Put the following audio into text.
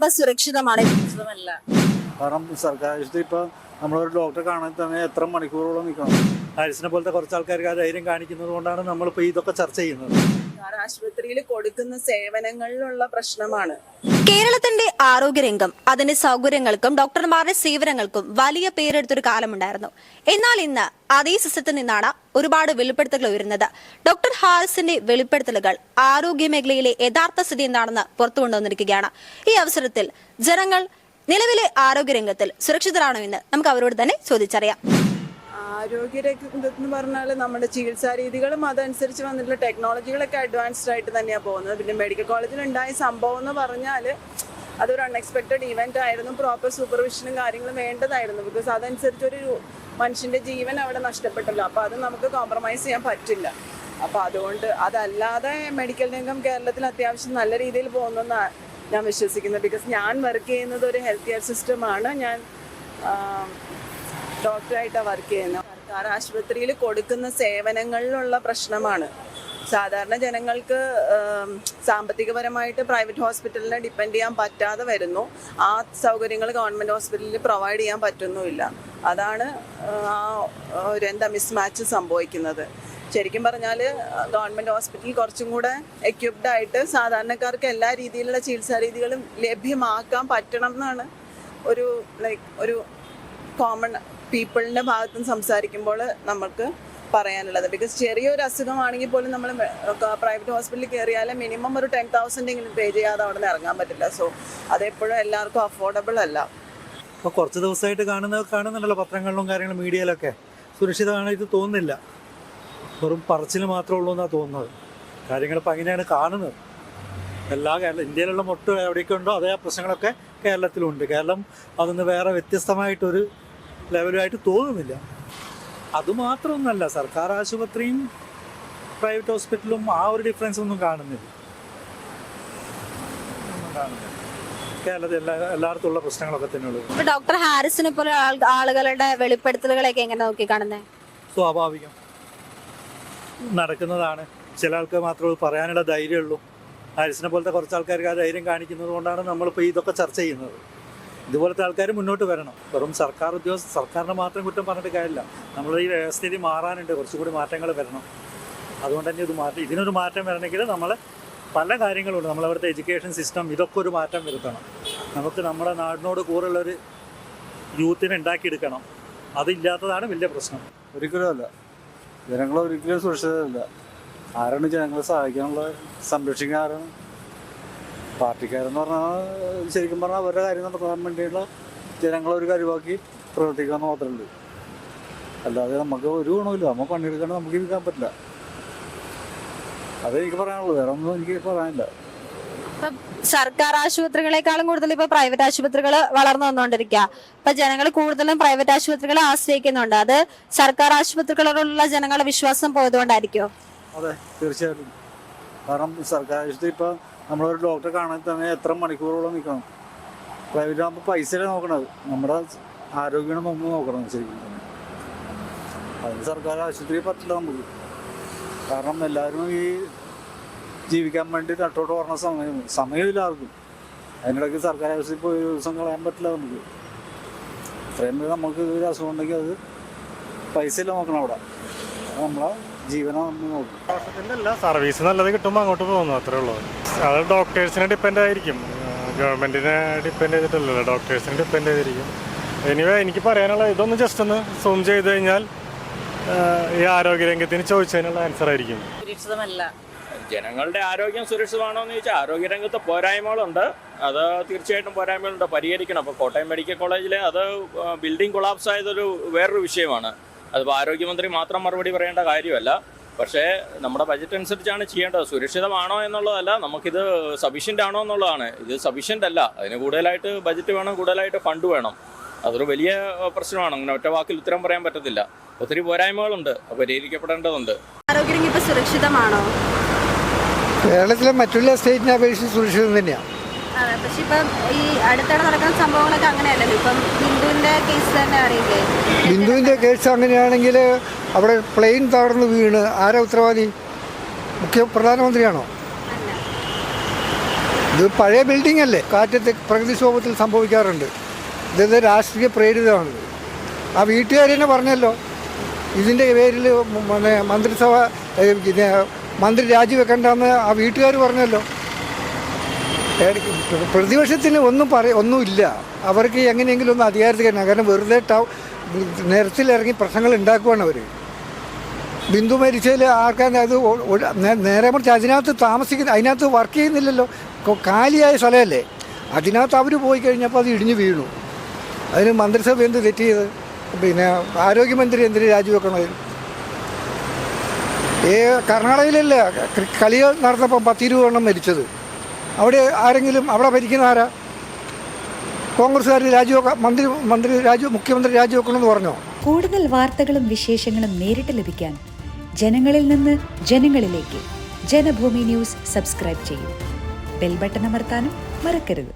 ഇപ്പൊ സുരക്ഷിതമാണ്. സുരക്ഷിതമല്ല കാരണം സർക്കാർ ആശുപത്രി ഇപ്പോൾ നമ്മളൊരു ഡോക്ടറെ കാണാൻ തന്നെ എത്ര മണിക്കൂറോളം നിൽക്കണം ഹാരിസിനെ പോലത്തെ കുറച്ച് ആൾക്കാർക്ക് ആ ധൈര്യം കാണിക്കുന്നത് കൊണ്ടാണ് നമ്മളിപ്പോൾ ഇതൊക്കെ ചർച്ച ചെയ്യുന്നത്. ആശുപത്രിയിൽ കൊടുക്കുന്ന സേവനങ്ങളിലുള്ള പ്രശ്നമാണ്. കേരളത്തിന്റെ ആരോഗ്യരംഗം അതിന്റെ സൗകര്യങ്ങൾക്കും ഡോക്ടർമാരുടെ സേവനങ്ങൾക്കും വലിയ പേരെടുത്തൊരു കാലമുണ്ടായിരുന്നു. എന്നാൽ ഇന്ന് അതേ സിസ്റ്റത്തിൽ നിന്നാണ് ഒരുപാട് വെളിപ്പെടുത്തലുകൾ ഉയരുന്നത്. ഡോക്ടർ ഹാരിസിന്റെ വെളിപ്പെടുത്തലുകൾ ആരോഗ്യ മേഖലയിലെ യഥാർത്ഥ സ്ഥിതി എന്താണെന്ന് പുറത്തു കൊണ്ടുവന്നിരിക്കുകയാണ്. ഈ അവസരത്തിൽ ജനങ്ങൾ നിലവിലെ ആരോഗ്യരംഗത്തിൽ സുരക്ഷിതരാണോ എന്ന് നമുക്ക് അവരോട് തന്നെ ചോദിച്ചറിയാം. ആരോഗ്യരംഗത്ത് എന്ന് പറഞ്ഞാൽ നമ്മുടെ ചികിത്സാ രീതികളും അതനുസരിച്ച് വന്നിട്ടുള്ള ടെക്നോളജികളൊക്കെ അഡ്വാൻസ്ഡ് ആയിട്ട് തന്നെയാണ് പോകുന്നത്. പിന്നെ മെഡിക്കൽ കോളേജിൽ ഉണ്ടായ സംഭവം എന്ന് പറഞ്ഞാൽ അതൊരു അൺഎക്സ്പെക്റ്റഡ് ഇവന്റ് ആയിരുന്നു. പ്രോപ്പർ സൂപ്പർവിഷനും കാര്യങ്ങളും വേണ്ടതായിരുന്നു. ബിക്കോസ് അതനുസരിച്ച് ഒരു മനുഷ്യന്റെ ജീവൻ അവിടെ നഷ്ടപ്പെട്ടല്ലോ. അപ്പോൾ അത് നമുക്ക് കോംപ്രമൈസ് ചെയ്യാൻ പറ്റില്ല. അപ്പോൾ അതുകൊണ്ട് അതല്ലാതെ മെഡിക്കൽ രംഗം കേരളത്തിൽ അത്യാവശ്യം നല്ല രീതിയിൽ പോകുന്നെന്നാണ് ഞാൻ വിശ്വസിക്കുന്നത്. ബിക്കോസ് ഞാൻ വർക്ക് ചെയ്യുന്നത് ഒരു ഹെൽത്ത് കെയർ സിസ്റ്റമാണ് ഞാൻ ഡോക്ടറായിട്ടാണ് വർക്ക് ചെയ്യുന്നത് സർക്കാർ ആശുപത്രിയിൽ കൊടുക്കുന്ന സേവനങ്ങളിലുള്ള പ്രശ്നമാണ്. സാധാരണ ജനങ്ങൾക്ക് സാമ്പത്തികപരമായിട്ട് പ്രൈവറ്റ് ഹോസ്പിറ്റലിനെ ഡിപ്പെൻഡ് ചെയ്യാൻ പറ്റാതെ വരുന്നു. ആ സൗകര്യങ്ങൾ ഗവൺമെന്റ് ഹോസ്പിറ്റലിൽ പ്രൊവൈഡ് ചെയ്യാൻ പറ്റുന്നുമില്ല. അതാണ് ആ ഒരു എന്താ മിസ്മാച്ച് സംഭവിക്കുന്നത്. ശരിക്കും പറഞ്ഞാൽ ഗവൺമെന്റ് ഹോസ്പിറ്റൽ കുറച്ചും കൂടെ എക്യുപ്ഡ് ആയിട്ട് സാധാരണക്കാർക്ക് എല്ലാ രീതിയിലുള്ള ചികിത്സാ രീതികളും ലഭ്യമാക്കാൻ പറ്റണം എന്നാണ് ഒരു ലൈക്ക് ഒരു കോമൺ പീപ്പിളിന്റെ ഭാഗത്ത് നിന്ന് സംസാരിക്കുമ്പോൾ നമുക്ക് പറയാനുള്ളത്. ബിക്കോസ് ചെറിയൊരു അസുഖമാണെങ്കിൽ പോലും നമ്മൾ പ്രൈവറ്റ് ഹോസ്പിറ്റലിൽ കയറിയാൽ മിനിമം ഒരു ടെൻ തൗസൻഡ് എങ്കിലും പേ ചെയ്യാതെ അവിടെ നിന്ന് ഇറങ്ങാൻ പറ്റില്ല. സോ അതെപ്പോഴും എല്ലാവർക്കും അഫോർഡബിൾ അല്ല. ഇപ്പോൾ കുറച്ച് ദിവസമായിട്ട് കാണുന്ന കാണുന്നുണ്ടല്ലോ പത്രങ്ങളിലും കാര്യങ്ങളും മീഡിയയിലൊക്കെ. സുരക്ഷിതമാണ് ഇത് തോന്നുന്നില്ല. വെറും പറച്ചിൽ മാത്രമേ ഉള്ളൂ എന്നാണ് തോന്നുന്നത്. കാര്യങ്ങൾ ഇപ്പം അങ്ങനെയാണ് കാണുന്നത്. എല്ലാ കേരള ഇന്ത്യയിലുള്ള മൊട്ട് എവിടെയൊക്കെ ഉണ്ടോ അതേ പ്രശ്നങ്ങളൊക്കെ കേരളത്തിലുണ്ട്. കേരളം അതൊന്ന് വേറെ വ്യത്യസ്തമായിട്ടൊരു ലെവലുമായിട്ട് തോന്നുന്നില്ല. അതുമാത്രമൊന്നല്ല സർക്കാർ ആശുപത്രിയും പ്രൈവറ്റ് ഹോസ്പിറ്റലും ആ ഒരു ഡിഫറൻസ് ഒന്നും കാണുന്നില്ല. ഒന്നും കാണുന്നില്ല. കേരളത്തിൽ എല്ലാ എല്ലായിടത്തും പ്രശ്നങ്ങളൊക്കെ തന്നെയുള്ളൂ. ഇപ്പൊ ഡോക്ടർ ഹാരിസിനെ പോലെ ആളുകളുടെ വെളിപ്പെടുത്തലുകളൊക്കെ എങ്ങനെ നോക്കി കാണുന്നത് സ്വാഭാവികം. നടക്കുന്നതാണ്. ചില ആൾക്ക് മാത്രമേ പറയാനുള്ള ധൈര്യമുള്ളൂ. ഹാരിസിനെ പോലത്തെ കുറച്ച് ആൾക്കാർക്ക് ആ ധൈര്യം കാണിക്കുന്നത് കൊണ്ടാണ് നമ്മളിപ്പോൾ ഇതൊക്കെ ചർച്ച ചെയ്യുന്നത്. ഇതുപോലത്തെ ആൾക്കാർ മുന്നോട്ട് വരണം. വെറും സർക്കാർ ഉദ്യോഗസ്ഥ സർക്കാരിനെ മാത്രം കുറ്റം പറഞ്ഞിട്ട് കാര്യമില്ല. നമ്മൾ ഈ വ്യവസ്ഥിതി മാറാനുണ്ട്. കുറച്ചുകൂടി മാറ്റങ്ങൾ വരണം. അതുകൊണ്ട് തന്നെ ഇത് മാറ്റം ഇതിനൊരു മാറ്റം വരണമെങ്കിൽ നമ്മൾ പല കാര്യങ്ങളുണ്ട്. നമ്മളവിടുത്തെ എഡ്യൂക്കേഷൻ സിസ്റ്റം ഇതൊക്കെ ഒരു മാറ്റം വരുത്തണം. നമുക്ക് നമ്മുടെ നാടിനോട് കൂറുള്ളൊരു യൂത്തിനെ ഉണ്ടാക്കിയെടുക്കണം. അതില്ലാത്തതാണ് വലിയ പ്രശ്നം. ഒരിക്കലും അല്ല. ജനങ്ങളൊരിക്കലും ഒരിക്കലും സുരക്ഷിതരല്ല. ആരാണ് ജനങ്ങളെ സഹായിക്കാനുള്ള സംരക്ഷിക്കാൻ ആരാണ്? പാർട്ടിക്കാരെന്ന് പറഞ്ഞാൽ ശരിക്കും പറഞ്ഞാൽ അവരുടെ കാര്യം നടത്താൻ വേണ്ടിയുള്ള ജനങ്ങളെ ഒരു കഴിവാക്കി പ്രവർത്തിക്കാന്ന് എന്ന് മാത്രമുണ്ട് അല്ലാതെ നമുക്ക് ഒരു ഗുണമില്ല നമ്മൾ പണിയെടുക്കാണ്ട് നമുക്ക് ഇരിക്കാൻ പറ്റില്ല. അതെനിക്ക് പറയാനുള്ളൂ. വേറെ ഒന്നും എനിക്ക് പറയാനില്ല. ഇപ്പൊ സർക്കാർ ആശുപത്രികളെക്കാളും കൂടുതൽ ഇപ്പൊ പ്രൈവറ്റ് ആശുപത്രികൾ വളർന്നു വന്നുകൊണ്ടിരിക്കുക ഇപ്പൊ ജനങ്ങൾ കൂടുതലും പ്രൈവറ്റ് ആശുപത്രികളെ ആശ്രയിക്കുന്നുണ്ട്. അത് സർക്കാർ ആശുപത്രികളോടുള്ള ജനങ്ങളുടെ വിശ്വാസം പോയതുകൊണ്ടായിരിക്കും? അതെ തീർച്ചയായിട്ടും. കാരണം സർക്കാർ ആശുപത്രി ഇപ്പോൾ നമ്മളൊരു ഡോക്ടറെ കാണാൻ തന്നെ എത്ര മണിക്കൂറോളം നിൽക്കണം പ്രൈവറ്റ് ആകുമ്പോൾ പൈസയിലെ നോക്കണത്. നമ്മുടെ ആരോഗ്യമാണ് നമ്മൾ നോക്കണം ശരിക്കും തന്നെ അതിന് സർക്കാർ ആശുപത്രി പറ്റില്ല നമുക്ക്. കാരണം എല്ലാവരും ഈ ജീവിക്കാൻ വേണ്ടി നട്ടോട്ട് പറഞ്ഞ സമയം സമയമില്ല ആർക്കും. അതിനിടയ്ക്ക് സർക്കാർ ആശുപത്രി പോയി ഒരു ദിവസം കളയാൻ പറ്റില്ല നമുക്ക്. ഇത്രയും നമുക്ക് ഒരു അസുഖം ഉണ്ടെങ്കിൽ അത് പൈസയില്ല നോക്കണം അവിടെ. നമ്മളെ നോക്കും. അല്ല സർവീസ് നല്ലത് കിട്ടുമ്പോൾ അങ്ങോട്ട് പോകുന്നു അത്രേ ഉള്ളൂ. അത് ഡോക്ടേഴ്സിനെ ഡിപ്പെൻഡ് ആയിരിക്കും. ഗവൺമെന്റിനെ ഡിപ്പെൻഡ് ചെയ്തിട്ടല്ലല്ലോ ഡോക്ടേഴ്സിനെ ഡിപ്പെൻഡ് ചെയ്തിരിക്കും. എനിവേ എനിക്ക് പറയാനുള്ള ഇതൊന്ന് ജസ്റ്റ് ഒന്ന് സൂം ചെയ്ത് കഴിഞ്ഞാൽ ഈ ആരോഗ്യരംഗത്തിന് ചോദിച്ചതിനുള്ള ആൻസർ ആയിരിക്കും. സുരക്ഷിതമല്ല. ജനങ്ങളുടെ ആരോഗ്യം സുരക്ഷിതമാണോ എന്ന് ചോദിച്ചാൽ ആരോഗ്യരംഗത്ത് പോരായ്മകളുണ്ട്. അത് തീർച്ചയായിട്ടും പോരായ്മകളുണ്ട്. പരിഹരിക്കണം. അപ്പോൾ കോട്ടയം മെഡിക്കൽ കോളേജിലെ അത് ബിൽഡിംഗ് കൊളാപ്സ് ആയതൊരു വേറൊരു വിഷയമാണ്. അതിപ്പോൾ ആരോഗ്യമന്ത്രി മാത്രം മറുപടി പറയേണ്ട കാര്യമല്ല. പക്ഷേ നമ്മുടെ ബജറ്റ് അനുസരിച്ചാണ് ചെയ്യേണ്ടത്. സുരക്ഷിതമാണോ എന്നുള്ളതല്ല നമുക്കിത് സഫീഷ്യന്റ് ആണോ എന്നുള്ളതാണ്. ഇത് സഫീഷ്യന്റ് അല്ല. അതിന് കൂടുതലായിട്ട് ബജറ്റ് വേണം കൂടുതലായിട്ട് ഫണ്ട് വേണം. അതൊരു വലിയ പ്രശ്നമാണ്. അങ്ങനെ ഒറ്റ വാക്കിൽ ഉത്തരം പറയാൻ പറ്റത്തില്ല. ഒത്തിരി പോരായ്മകളുണ്ട്. പരിഹരിക്കപ്പെടേണ്ടതുണ്ട് ആരോഗ്യരംഗം ഇപ്പോൾ സുരക്ഷിതമാണോ? കേരളത്തിലെ മറ്റുള്ള സ്റ്റേറ്റിനെ അപേക്ഷിച്ച് സുരക്ഷിതം തന്നെയാണ് അതെ പക്ഷെ ഇപ്പം ഈ അടുത്തിടെ നടക്കുന്ന സംഭവങ്ങളൊക്കെ അങ്ങനെയല്ലല്ലോ. ഇപ്പം ബിന്ദുവിന്റെ കേസ് തന്നെ അറിയില്ലേ? ബിന്ദുവിന്റെ കേസ് അങ്ങനെയാണെങ്കിൽ അവിടെ പ്ലെയിൻ തകർന്ന് വീണ്. ആരാ ഉത്തരവാദി? മുഖ്യ പ്രധാനമന്ത്രിയാണോ? ഇത് പഴയ ബിൽഡിംഗ് അല്ലേ? കാറ്റത്ത് പ്രകൃതിക്ഷോഭത്തിൽ സംഭവിക്കാറുണ്ട്. ഇത് രാഷ്ട്രീയ പ്രേരിതമാണ്. ആ വീട്ടുകാർ തന്നെ പറഞ്ഞല്ലോ. ഇതിന്റെ പേരിൽ മന്ത്രിസഭ മന്ത്രി രാജിവെക്കണ്ടെന്ന് ആ വീട്ടുകാർ പറഞ്ഞല്ലോ. പ്രതിപക്ഷത്തിന് ഒന്നും പറയ ഒന്നുമില്ല അവർക്ക് എങ്ങനെയെങ്കിലും ഒന്ന് അധികാരത്തിൽ കഴിഞ്ഞാൽ കാരണം വെറുതെ ടൗ നിരത്തിലിറങ്ങി പ്രശ്നങ്ങൾ ഉണ്ടാക്കുവാണ് അവർ ബിന്ദു മരിച്ചതിൽ ആർക്കാണ് അത് നേരെ മറിച്ച് അതിനകത്ത് താമസിക്കുന്ന അതിനകത്ത് വർക്ക് ചെയ്യുന്നില്ലല്ലോ. കാലിയായ സ്ഥലമല്ലേ? അതിനകത്ത് അവർ പോയി കഴിഞ്ഞപ്പോൾ അത് ഇടിഞ്ഞു വീണു. അതിന് മന്ത്രിസഭ എന്ത് തെറ്റ് ചെയ്ത്? പിന്നെ ആരോഗ്യമന്ത്രി എന്തിന് രാജിവെക്കണത്? ഏ കർണാടകയിലല്ല കളി നടന്നപ്പം പത്തിരുപത് എണ്ണം മരിച്ചത്. അവിടെ ആരെങ്കിലും അവിടെ ഭരിക്കുന്ന ആരാ? കോൺഗ്രസ്സുകാർ രാജിവെക്ക മന്ത്രി മന്ത്രി രാജി മുഖ്യമന്ത്രി രാജിവെക്കണമെന്ന് പറഞ്ഞോ? കൂടുതൽ വാർത്തകളും വിശേഷങ്ങളും നേരിട്ട് ലഭിക്കാൻ ജനങ്ങളിൽ നിന്ന് ജനങ്ങളിലേക്ക് ജനഭൂമി ന്യൂസ് സബ്സ്ക്രൈബ് ചെയ്യും. ബെൽബട്ടൺ അമർത്താനും മറക്കരുത്.